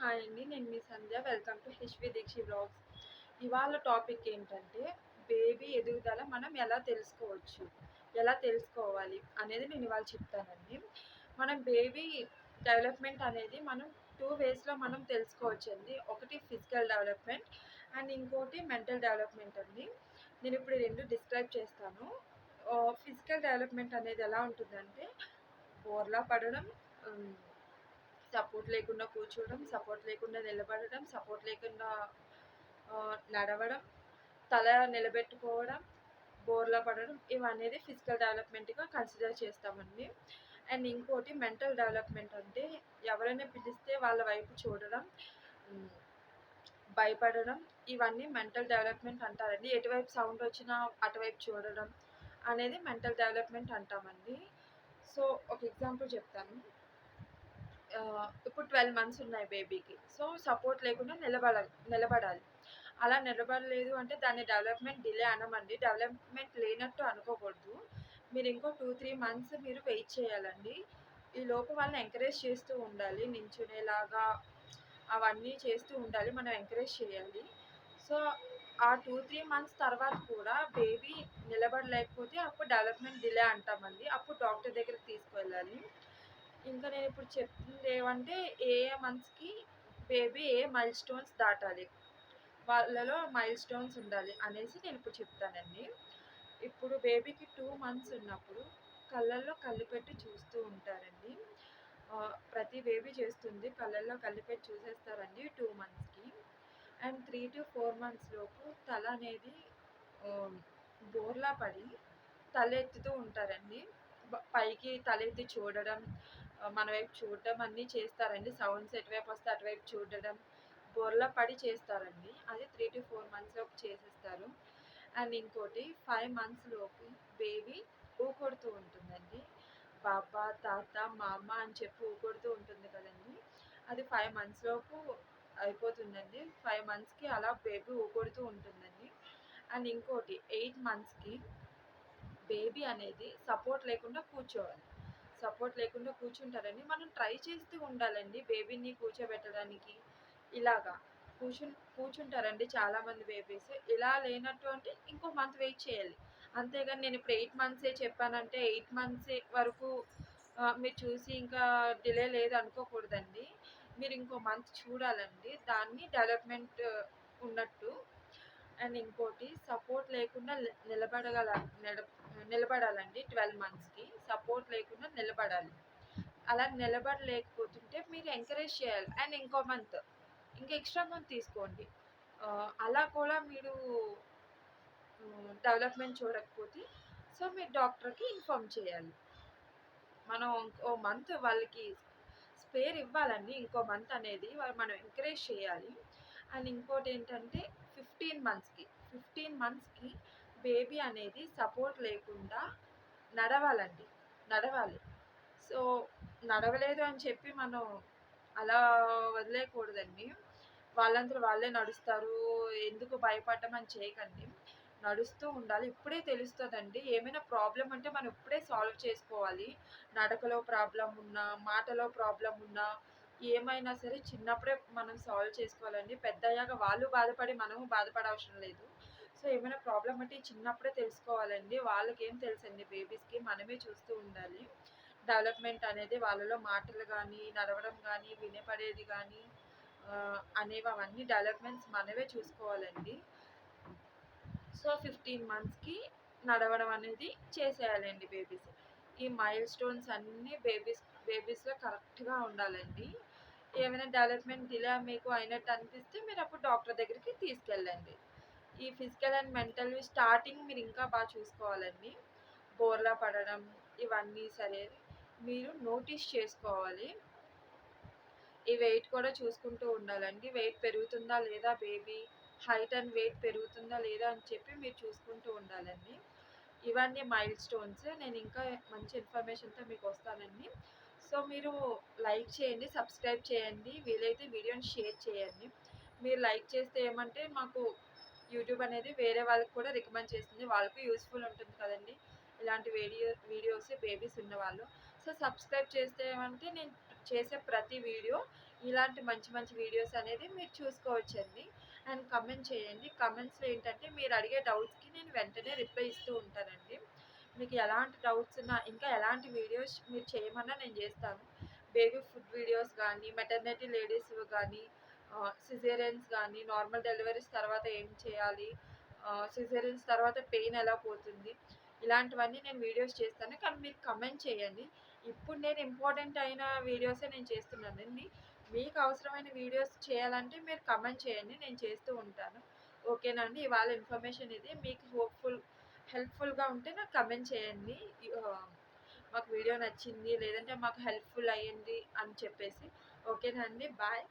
Hi అండి నేను మీ Sandhya. Welcome to HV Deekshi blogs ఇవాళ టాపిక్ ఏంటంటే బేబీ ఎదుగుదల మనం ఎలా తెలుసుకోవచ్చు? ఎలా తెలుసుకోవాలి అనేది నేను ఇవాళ చెప్తానండి. మనం బేబీ డెవలప్మెంట్ అనేది మనం టూ వేస్లో మనం తెలుసుకోవచ్చు అండి ఒకటి ఫిజికల్ డెవలప్మెంట్ అండ్ ఇంకోటి మెంటల్ డెవలప్మెంట్ అండి. నేను ఇప్పుడు రెండు డిస్క్రైబ్ చేస్తాను. ఫిజికల్ డెవలప్మెంట్ అనేది ఎలా ఉంటుందంటే బోర్లా పడడం సపోర్ట్ లేకుండా కూర్చోవడం సపోర్ట్ లేకుండా నిలబడడం సపోర్ట్ లేకుండా నడవడం తల నిలబెట్టుకోవడం బోర్లా పడడం ఇవనేది ఫిజికల్ డెవలప్మెంట్గా కన్సిడర్ చేస్తామండి. అండ్ ఇంకోటి మెంటల్ డెవలప్మెంట్ అంటే ఎవరైనా పిలిస్తే వాళ్ళ వైపు చూడడం భయపడడం ఇవన్నీ మెంటల్ డెవలప్మెంట్ అంటారండి. ఎటువైపు సౌండ్ వచ్చినా అటువైపు చూడడం అనేది మెంటల్ డెవలప్మెంట్ అంటామండి. సో ఒక ఎగ్జాంపుల్ చెప్తాను. ఇప్పుడు ట్వెల్వ్ మంత్స్ ఉన్నాయి బేబీకి. సో సపోర్ట్ లేకుండా నిలబడ నిలబడాలి. అలా నిలబడలేదు అంటే దాని డెవలప్మెంట్ డిలే అనమండి. డెవలప్మెంట్ లేనట్టు అనుకోకూడదు. మీరు ఇంకో టూ త్రీ మంత్స్ మీరు వెయిట్ చేయాలండి. ఈ లోపు వాళ్ళని ఎంకరేజ్ చేస్తూ ఉండాలి. నించునేలాగా అవన్నీ చేస్తూ ఉండాలి. మనం ఎంకరేజ్ చేయాలి. సో ఆ టూ త్రీ మంత్స్ తర్వాత కూడా బేబీ నిలబడలేకపోతే అప్పుడు డెవలప్మెంట్ డిలే అంటామండి. అప్పుడు డాక్టర్ దగ్గరికి తీసుకువెళ్ళాలి ఇంకా నేను ఇప్పుడు చెప్తుంది ఏమంటే ఏ ఏ మంత్స్కి బేబీ ఏ మైల్ స్టోన్స్ దాటాలి? వాళ్ళలో మైల్ స్టోన్స్ ఉండాలి అనేసి నేను ఇప్పుడు చెప్తానండి. ఇప్పుడు బేబీకి టూ మంత్స్ ఉన్నప్పుడు కళ్ళల్లో కళ్ళు పెట్టి చూస్తూ ఉంటారండి. ప్రతి బేబీ చేస్తుంది కళ్ళల్లో కళ్ళు పెట్టి చూసేస్తారండి టూ మంత్స్కి. And three to four months లోపు తల అనేది బోర్లా పడి తల ఎత్తుతూ ఉంటారండి పైకి తలెత్తి చూడడం మన వైపు చూడటం అన్నీ చేస్తారండి. సౌండ్స్ ఎటువైపు వస్తే అటువైపు చూడడం బోర్లా పడి చేస్తారండి. అది త్రీ టు ఫోర్ మంత్స్లోపు చేసేస్తారు. అండ్ ఇంకోటి ఫైవ్ మంత్స్లోపు బేబీ ఊకొడుతూ ఉంటుందండి. బాబా తాత మామ అని చెప్పి ఊకొడుతూ ఉంటుంది కదండి. అది ఫైవ్ మంత్స్లోపు అయిపోతుందండి. ఫైవ్ మంత్స్కి అలా బేబీ ఊకొడుతూ ఉంటుందండి. అండ్ ఇంకోటి ఎయిట్ మంత్స్కి బేబీ అనేది సపోర్ట్ లేకుండా కూర్చోవాలి. సపోర్ట్ లేకుండా కూర్చుంటారండి. మనం ట్రై చేస్తూ ఉండాలండి బేబీని కూర్చోబెట్టడానికి. ఇలాగా కూర్చుని కూర్చుంటారండి చాలామంది బేబీస్. ఇలా లేనట్టు అంటే ఇంకో మంత్ వెయిట్ చేయాలి. అంతేగాని నేను ఇప్పుడు ఎయిట్ మంత్సే చెప్పానంటే ఎయిట్ మంత్స్ వరకు మీరు చూసి ఇంకా డిలే లేదు అనుకోకూడదండి. మీరు ఇంకో మంత్ చూడాలండి. దాన్ని డెవలప్మెంట్ ఉన్నట్టు. అండ్ ఇంకోటి సపోర్ట్ లేకుండా నిలబడగల నిలబడాలండి ట్వెల్వ్ మంత్స్కి. సపోర్ట్ లేకుండా నిలబడాలి. అలా నిలబడలేకపోతుంటే మీరు ఎంకరేజ్ చేయాలి. అండ్ ఇంకో మంత్ ఇంకా ఎక్స్ట్రా మంత్ తీసుకోండి. అలా కూడా మీరు డెవలప్మెంట్ చూడకపోతే సో మీరు డాక్టర్కి ఇన్ఫామ్ చేయాలి. మనం ఇంకో మంత్ వాళ్ళకి స్పేర్ ఇవ్వాలండి. ఇంకో మంత్ అనేది వాళ్ళు మనం ఎంకరేజ్ చేయాలి. అండ్ ఇంకోటి ఏంటంటే ఫిఫ్టీన్ మంత్స్కి ఫిఫ్టీన్ మంత్స్కి బేబీ అనేది సపోర్ట్ లేకుండా నడవాలండి నడవాలి. సో నడవలేదు అని చెప్పి మనం అలా వదిలేయకూడదండి వాళ్ళంతా వాళ్ళే నడుస్తారు ఎందుకు భయపడడం అని చేయకండి. నడుస్తూ ఉండాలి. ఇప్పుడే తెలుస్తుందండి. ఏమైనా ప్రాబ్లం అంటే మనం ఇప్పుడే సాల్వ్ చేసుకోవాలి. నడకలో ప్రాబ్లం ఉన్నా మాటలో ప్రాబ్లం ఉన్నా ఏమైనా సరే చిన్నప్పుడే మనం సాల్వ్ చేసుకోవాలండి. పెద్దయ్యాక వాళ్ళు బాధపడి మనము బాధపడవసరం లేదు. సో ఏమైనా ప్రాబ్లం అంటే చిన్నప్పుడే తెలుసుకోవాలండి. వాళ్ళకి ఏం తెలుసండి బేబీస్కి? మనమే చూస్తూ ఉండాలి. డెవలప్మెంట్ అనేది వాళ్ళలో మాటలు కానీ నడవడం కానీ వినపడేది కానీ అనేవి అవన్నీ డెవలప్మెంట్స్ మనమే చూసుకోవాలండి. సో ఫిఫ్టీన్ మంత్స్కి నడవడం అనేది చేసేయాలండి బేబీస్. ఈ మైల్ స్టోన్స్ అన్నీ బేబీస్ బేబీస్లో కరెక్ట్గా ఉండాలండి. ఏమైనా డెవలప్మెంట్ డిలే మీకు అయినట్టు అనిపిస్తే మీరు అప్పుడు డాక్టర్ దగ్గరికి తీసుకెళ్ళండి. ఈ ఫిజికల్ అండ్ మెంటల్ స్టార్టింగ్ మీరు ఇంకా బాగా చూసుకోవాలండి. బోర్లా పడడం ఇవన్నీ సరే మీరు నోటీస్ చేసుకోవాలి. ఈ వెయిట్ కూడా చూసుకుంటూ ఉండాలండి. వెయిట్ పెరుగుతుందా లేదా బేబీ? హైట్ అండ్ వెయిట్ పెరుగుతుందా లేదా అని చెప్పి మీరు చూసుకుంటూ ఉండాలండి. ఇవన్నీ మైల్ స్టోన్స్. నేను ఇంకా మంచి ఇన్ఫర్మేషన్తో మీకు వస్తానండి. సో మీరు లైక్ చేయండి సబ్స్క్రైబ్ చేయండి. వీలైతే వీడియోని షేర్ చేయండి. మీరు లైక్ చేస్తే ఏమంటే మాకు యూట్యూబ్ అనేది వేరే వాళ్ళకి కూడా రికమెండ్ చేస్తుంది. వాళ్ళకు యూస్ఫుల్ ఉంటుంది కదండి. ఇలాంటి వీడియో వీడియోస్ బేబీస్ ఉన్నవాళ్ళు. సో సబ్స్క్రైబ్ చేస్తే ఏమంటే నేను చేసే ప్రతి వీడియో ఇలాంటి మంచి మంచి వీడియోస్ అనేది మీరు చూసుకోవచ్చండి. అండ్ కమెంట్ చేయండి. కమెంట్స్లో ఏంటంటే మీరు అడిగే డౌట్స్కి నేను వెంటనే రిప్లై ఇస్తూ ఉంటానండి. మీకు ఎలాంటి డౌట్స్ ఉన్నా ఇంకా ఎలాంటి వీడియోస్ మీరు చేయమన్నా నేను చేస్తాను. బేబీ ఫుడ్ వీడియోస్ కానీ మెటర్నిటీ లేడీస్ కానీ సిజేరియన్స్ కానీ నార్మల్ డెలివరీస్ తర్వాత ఏం చేయాలి? సిజేరియన్స్ తర్వాత పెయిన్ ఎలా పోతుంది? ఇలాంటివన్నీ నేను వీడియోస్ చేస్తాను. కానీ మీరు కమెంట్ చేయండి. ఇప్పుడు నేను ఇంపార్టెంట్ అయిన వీడియోసే నేను చేస్తున్నానండి మీకు అవసరమైన వీడియోస్ చేయాలంటే మీరు కమెంట్ చేయండి. నేను చేస్తూ ఉంటాను. ఓకేనండి ఇవాళ ఇన్ఫర్మేషన్ ఇది. మీకు హోప్ఫుల్ హెల్ప్ఫుల్గా ఉంటే నాకు కమెంట్ చేయండి. మాకు వీడియో నచ్చింది. లేదంటే మాకు హెల్ప్ఫుల్ అయ్యింది అని చెప్పేసి. ఓకేనండి బాయ్